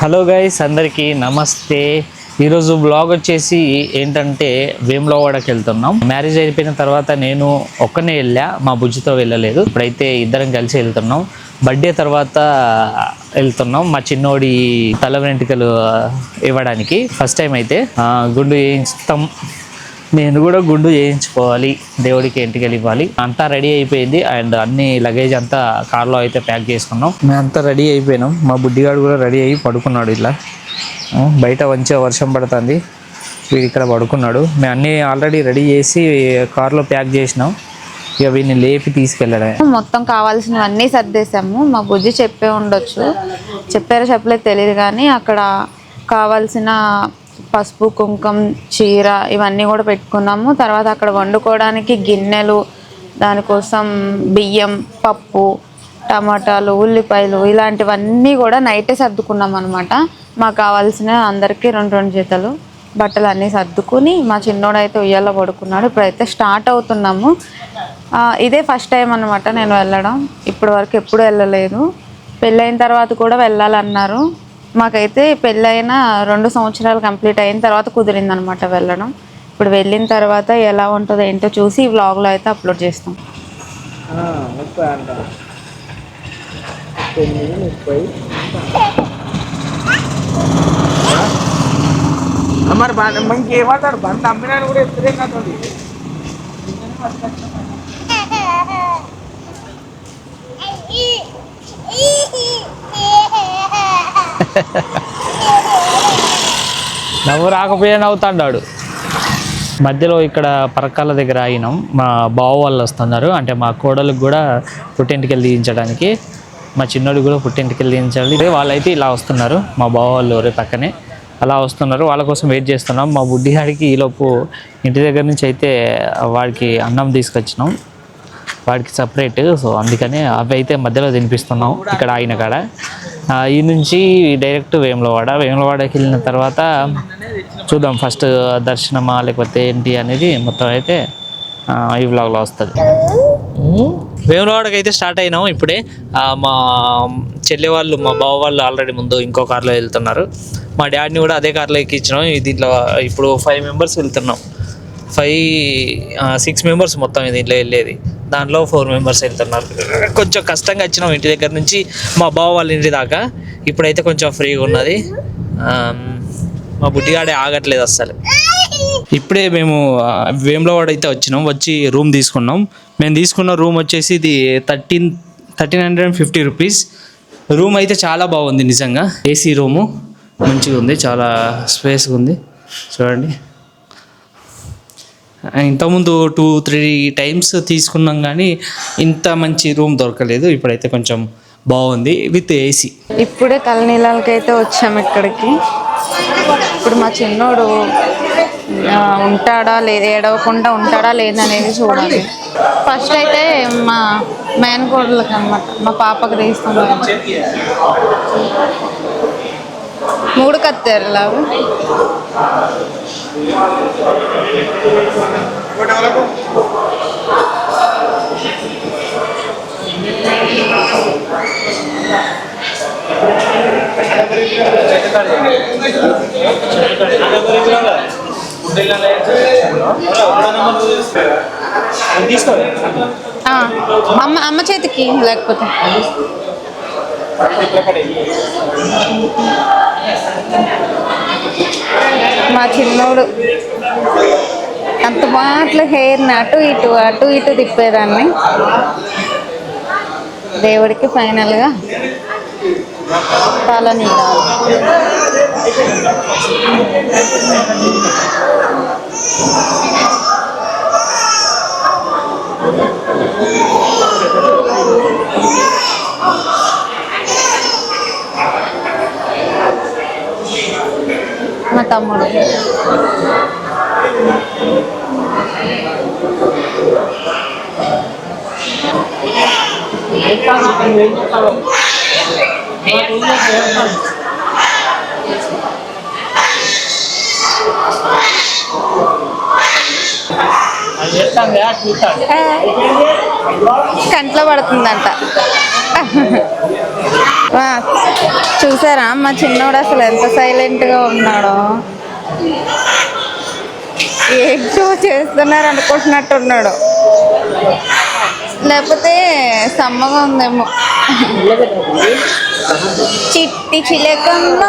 Hello guys అందరికీ నమస్తే. ఈరోజు బ్లాగ్ వచ్చేసి ఏంటంటే వేములవాడకి వెళ్తున్నాం. మ్యారేజ్ అయిపోయిన తర్వాత నేను ఒక్కనే వెళ్ళా మా బుజ్జితో వెళ్ళలేదు. ఇప్పుడైతే ఇద్దరం కలిసి వెళ్తున్నాం. బర్త్డే తర్వాత వెళ్తున్నాం మా చిన్నోడి తల వెంట్రుకలు ఇవ్వడానికి ఫస్ట్ టైం అయితే. గుండు వేయించుతాం నేను కూడా గుండు చేయించుకోవాలి. దేవుడికి ఎంటికలు ఇవ్వాలి. అంతా రెడీ అయిపోయింది. అండ్ అన్ని లగేజ్ అంతా కార్లో అయితే ప్యాక్ చేసుకున్నాం. మేము అంతా రెడీ అయిపోయినాం. మా బుడ్డిగాడు కూడా రెడీ అయ్యి పడుకున్నాడు ఇలా. బయట మంచిగా వర్షం పడుతుంది. వీడు ఇక్కడ పడుకున్నాడు. మేము అన్నీ ఆల్రెడీ రెడీ చేసి కార్లో ప్యాక్ చేసినాం. ఇక వీడిని లేపి తీసుకెళ్ళడమే. మొత్తం కావాల్సినవన్నీ సర్దేశాము. మా బుజ్జి చెప్పే ఉండొచ్చు. చెప్పారో చెప్పలేదు తెలియదు కానీ అక్కడ కావాల్సిన పసుపు కుంకుమ చీర ఇవన్నీ కూడా పెట్టుకున్నాము. తర్వాత అక్కడ వండుకోవడానికి గిన్నెలు దానికోసం బియ్యం పప్పు టమాటాలు ఉల్లిపాయలు ఇలాంటివన్నీ కూడా నైటే సర్దుకున్నాం అనమాట మాకు కావాల్సిన అందరికీ రెండు రెండు జతలు బట్టలు అన్నీ సర్దుకుని మా చిన్నోడైతే ఉయ్యాల పడుకున్నాడు. ఇప్పుడైతే స్టార్ట్ అవుతున్నాము. ఇదే ఫస్ట్ టైం అనమాట నేను వెళ్ళడం. ఇప్పటి వరకు ఎప్పుడు వెళ్ళలేదు. పెళ్ళైన తర్వాత కూడా వెళ్ళాలన్నారు. మాకైతే పెళ్ళైన రెండు సంవత్సరాలు కంప్లీట్ అయిన తర్వాత కుదిరింది అనమాట వెళ్ళడం. ఇప్పుడు వెళ్ళిన తర్వాత ఎలా ఉంటుందో ఏంటో చూసి ఈ వ్లాగ్లో అయితే అప్లోడ్ చేస్తాం. మరి మనకి ఏమంటాడు అమ్మినాడు కూడా ఎత్తుడే కాదు నవ్వు రాకపోయే నవ్వుతాడు మధ్యలో ఇక్కడ పరకాల దగ్గర ఆగినాం మా బావ వాళ్ళు వస్తున్నారు. అంటే మా కోడలకు కూడా పుట్టింటికెళ్ళి తీయించడానికి. మా చిన్నోడు కూడా పుట్టింటికెళ్ళి తీయించాలి వాళ్ళైతే ఇలా వస్తున్నారు. మా బావ వాళ్ళు ఎవరే పక్కనే అలా వస్తున్నారు. వాళ్ళ కోసం వెయిట్ చేస్తున్నాం. మా బుడ్డిగాడికి ఈలోపు ఇంటి దగ్గర నుంచి అయితే వాడికి అన్నం తీసుకొచ్చినాం. వాడికి సపరేట్. సో అందుకనే అవి అయితే మధ్యలో తినిపిస్తున్నాం. ఇక్కడ ఆయన కాడ. ఈ నుంచి డైరెక్ట్ వేములవాడ. వేములవాడకి వెళ్ళిన తర్వాత చూద్దాం ఫస్ట్ దర్శనమా లేకపోతే ఏంటి అనేది మొత్తం అయితే ఈ వ్లాగ్లో వస్తుంది. వేములవాడకి అయితే స్టార్ట్ అయినాం ఇప్పుడే. మా చెల్లె వాళ్ళు మా బావ వాళ్ళు ఆల్రెడీ ముందు ఇంకో కార్లో వెళ్తున్నారు. మా డాడీని కూడా అదే కార్లో ఎక్కించినాం. దీంట్లో ఇప్పుడు ఫైవ్ మెంబర్స్ వెళ్తున్నాం. ఫైవ్ సిక్స్ మెంబర్స్ మొత్తం దీంట్లో వెళ్ళేది. దాంట్లో ఫోర్ మెంబర్స్ వెళ్తున్నారు. కొంచెం కష్టంగా వచ్చినాం ఇంటి దగ్గర నుంచి. మా బావ వాళ్ళ ఇంటి దాకా. ఇప్పుడైతే కొంచెం ఫ్రీగా ఉన్నది. మా బుడ్డిగాడే ఆగట్లేదు అస్సలు. ఇప్పుడే మేము వేములవాడ అయితే వచ్చినాం. వచ్చి రూమ్ తీసుకున్నాం. మేము తీసుకున్న రూమ్ వచ్చేసి ఇది thirteen thirteen hundred and fifty rupees. Room అయితే చాలా బాగుంది నిజంగా. ఏసీ రూము మంచిగా ఉంది చాలా స్పేస్గా ఉంది చూడండి. ఇంతకుముందు టూ త్రీ టైమ్స్ తీసుకున్నాం కానీ ఇంత మంచి రూమ్ దొరకలేదు. ఇప్పుడైతే కొంచెం బాగుంది విత్ ఏసీ ఇప్పుడే తలనీళ్ళకి అయితే వచ్చాము ఇక్కడికి. ఇప్పుడు మా చిన్నోడు ఉంటాడా లేదా ఏడవకుండా ఉంటాడా లేదనేది చూడాలి. ఫస్ట్ అయితే మా మేనకోడలకి అనమాట మా పాపకి తీస్తున్నాం మూడు కత్తారు లాగా ఆ, అమ్మ అమ్మ చేతికి లేకపోతే? మా చిన్నోడు అంత మాటలు హెయిర్ని అటు ఇటు అటు ఇటు తిప్పేదాన్ని. దేవుడికి ఫైనల్గా తల నీళ్ళు తమ్ముడు. కంట్లో పడుతుందంట. వా, చూసారా? మా చిన్నోడు అసలు ఎంత సైలెంట్గా ఉన్నాడో. ఏంటో చేస్తున్నారు అనుకుంటున్నట్టు ఉన్నాడు లేకపోతే సమ్మగా ఉందేమో. చిట్టి చిలకమ్మ.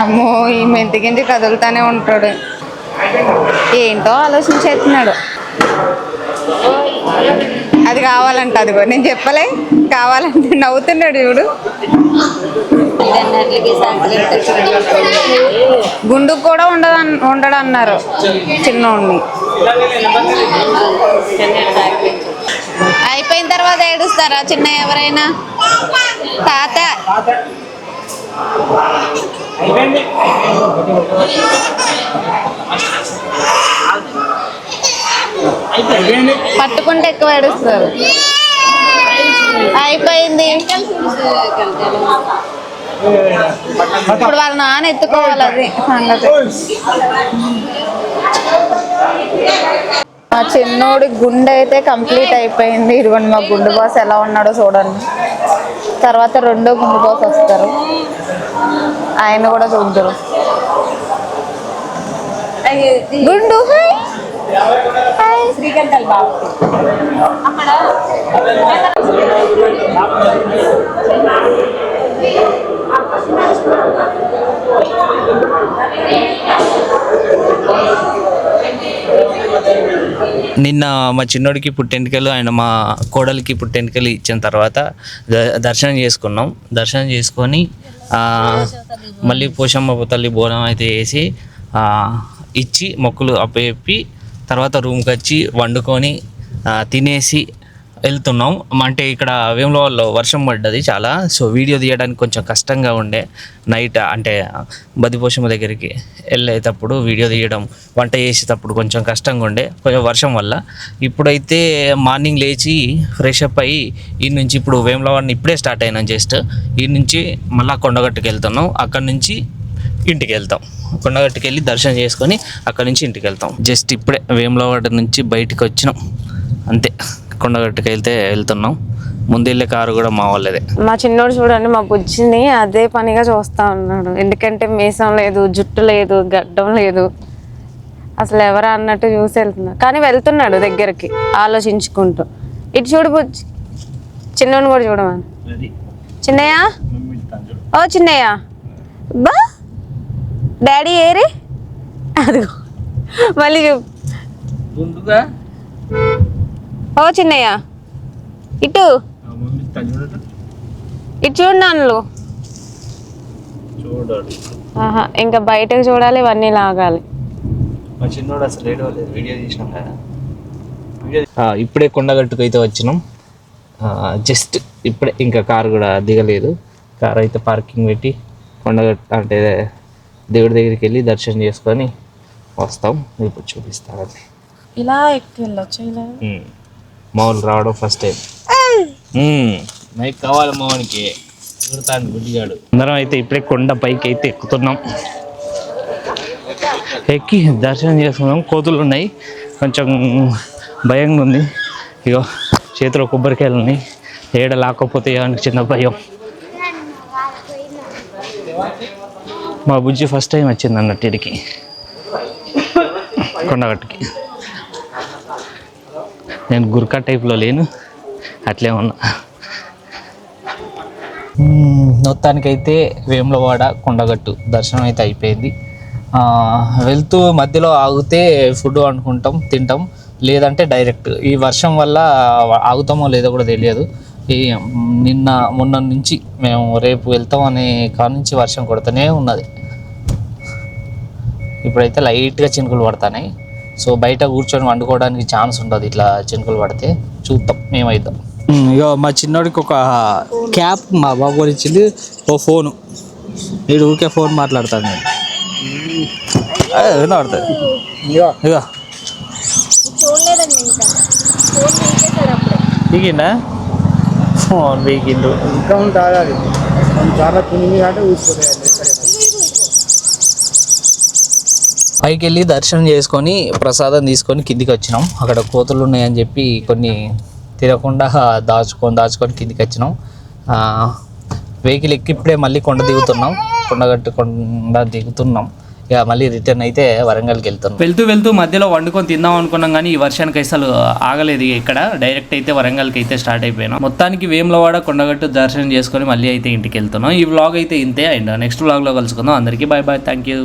అమ్మో ఈ మెంతికించి కదులుతానే ఉంటాడు. ఏంటో ఆలోచించేస్తున్నాడు. అది కావాలంట అదిగో నేను చెప్పలే. కావాలంటే నవ్వుతున్నాడు చూడు. గుండుకు కూడా ఉండదు ఉండడు అన్నారు చిన్నోడిని. అయిపోయిన తర్వాత ఏడుస్తారా చిన్న ఎవరైనా? తాత. పట్టుకుంటే ఎక్కువ ఏడుస్తారు. అయిపోయింది. ఇప్పుడు వాళ్ళ నాన్న ఎత్తుకోవాలి అది సంగతి. మా చిన్నోడి గుండె అయితే కంప్లీట్ అయిపోయింది. ఇదిగోండి మా గుండు బాస్ ఎలా ఉన్నాడో చూడండి. తర్వాత రెండో గుండు బాస్ వస్తారు. ఆయన కూడా చూద్దరు. గుండు శ్రీకంఠల్ బాబు. నిన్న మా చిన్నోడికి పుట్టెంటికలు ఆయన మా కోడలికి పుట్టెంటికలు ఇచ్చిన తర్వాత ద- దర్శనం చేసుకున్నాం. దర్శనం చేసుకొని మళ్ళీ పోషమ్మ తల్లి బోనం అయితే వేసి ఇచ్చి మొక్కులు అప్పచెప్పి తర్వాత రూమ్కి వచ్చి వండుకొని తినేసి వెళ్తున్నాం. అంటే ఇక్కడ వేములవాడలో వర్షం పడ్డది చాలా. సో వీడియో తీయడానికి కొంచెం కష్టంగా ఉండే. నైట్ అంటే బదిపోషమ్మ దగ్గరికి వెళ్ళేటప్పుడు వీడియో తీయడం వంట చేసేటప్పుడు కొంచెం కష్టంగా ఉండే. కొంచెం వర్షం వల్ల. ఇప్పుడైతే మార్నింగ్ లేచి ఫ్రెష్ అప్ అయ్యి ఈ నుంచి ఇప్పుడు వేములవాడిని ఇప్పుడే స్టార్ట్ అయినాం జస్ట్. ఈ నుంచి మళ్ళీ కొండగట్టుకు వెళ్తున్నాం. అక్కడ నుంచి ఇంటికి వెళ్తాం. కొండగట్టుకు వెళ్ళి దర్శనం చేసుకొని అక్కడ నుంచి ఇంటికి వెళ్తాం. జస్ట్ ఇప్పుడే వేములవాడ నుంచి బయటికి వచ్చినాం. అంతే. కొండగట్టుకి వెళ్తే వెళ్తున్నాం. ముందు వెళ్ళే కారు కూడా మా వాళ్ళదే. మా చిన్నోడు చూడండి మా బుజ్జిని అదే పనిగా చూస్తా ఉన్నాడు. ఎందుకంటే మీసం లేదు జుట్టు లేదు గడ్డం లేదు. అసలు ఎవరా అన్నట్టు చూసి వెళ్తున్నాడు కానీ వెళ్తున్నాడు దగ్గరికి ఆలోచించుకుంటూ. ఇటు చూడు బుజ్జి చిన్నోడిని కూడా చూడమని చిన్నయ్య? ఓ చిన్నయ్య. బా! డాడీ ఏరి? అదిగో. మళ్ళీ చూ ముందుగా ఓ చిన్నయ్య. ఇటు. ఇటు చూడు నాన్నలు. ఇంకా బయటకు చూడాలి ఇవన్నీ లాగాలి. ఇప్పుడే కొండగట్టుకు అయితే వచ్చినాం జస్ట్ ఇప్పుడే ఇంకా కారు కూడా దిగలేదు. కారు అయితే పార్కింగ్ పెట్టి కొండగట్టు అంటే దేవుడి దగ్గరికి వెళ్ళి దర్శనం చేసుకొని వస్తాం. ఇప్పుడు చూపిస్తాను. ఇలా ఎక్కి వెళ్ళొచ్చు ఇలా? మామూలు రావడం ఫస్ట్ టైం మైక్ కావాలి మావానికి ఎగురుతాను గుడ్డిగాడు అందరం అయితే ఇప్పుడే కొండ పైకి అయితే ఎక్కుతున్నాం. ఎక్కి దర్శనం చేసుకున్నాం కోతులు ఉన్నాయి. కొంచెం భయంగా ఉంది. ఇగో చేతిలో కొబ్బరికాయలు ఉన్నాయి. ఏడ లాక్కపోతే అని చిన్న భయం. మా బుజ్జి ఫస్ట్ టైం వచ్చింది అన్నట్టు ఇడికి. కొండగట్టుకి. నేను గుర్కా టైప్లో లేను. అట్లే ఉన్నా. మొత్తానికైతే వేములవాడ కొండగట్టు దర్శనం అయితే అయిపోయింది. వెళ్తూ మధ్యలో ఆగితే ఫుడ్ వండుకుంటాం తింటాం. లేదంటే డైరెక్ట్ ఈ వర్షం వల్ల ఆగుతామో లేదో కూడా తెలియదు. ఈ నిన్న మొన్న నుంచి మేము రేపు వెళ్తాం అనే కాడ నుంచి వర్షం కొడుతూనే ఉన్నది. ఇప్పుడైతే లైట్గా చినుకులు పడుతున్నాయి సో బయట కూర్చొని వండుకోవడానికి ఛాన్స్ ఉండదు ఇట్లా చినుకులు పడితే. చూద్దాం మేమైద్దాం. ఇక మా చిన్నోడికి ఒక క్యాప్ మా బాబు గారు ఇచ్చింది ఓ ఫోను. వీడు ఊరికే ఫోన్ మాట్లాడతాడు. నేను ఇక వీకిండా ఫోన్ వీకిండు ఇంకా ఉంటుంది అది చాలా తిని అంటే పైకి వెళ్ళి దర్శనం చేసుకొని ప్రసాదం తీసుకొని కిందికి వచ్చినాం అక్కడ కోతులు ఉన్నాయని చెప్పి కొన్ని తిరగకుండా దాచుకొని దాచుకొని కిందికి వచ్చినాం వెహికల్ ఎక్కిప్పుడే మళ్ళీ కొండ దిగుతున్నాం. కొండగట్టు కొండ దిగుతున్నాం. ఇక మళ్ళీ రిటర్న్ అయితే వరంగల్కి వెళ్తున్నాం. వెళ్తూ వెళ్తూ మధ్యలో వండుకొని తిందాం అనుకున్నాం కానీ ఈ వర్షానికి అసలు ఆగలేదు ఇక్కడ. డైరెక్ట్ అయితే వరంగల్కి అయితే స్టార్ట్ అయిపోయినాం. మొత్తానికి వేములవాడ కొండగట్టు దర్శనం చేసుకొని మళ్ళీ అయితే ఇంటికి వెళ్తున్నాం. ఈ వ్లాగ్ అయితే ఇంతే అండ్ నెక్స్ట్ వ్లాగ్లో కలుసుకుందాం. అందరికీ బాయ్ బాయ్ థ్యాంక్ యూ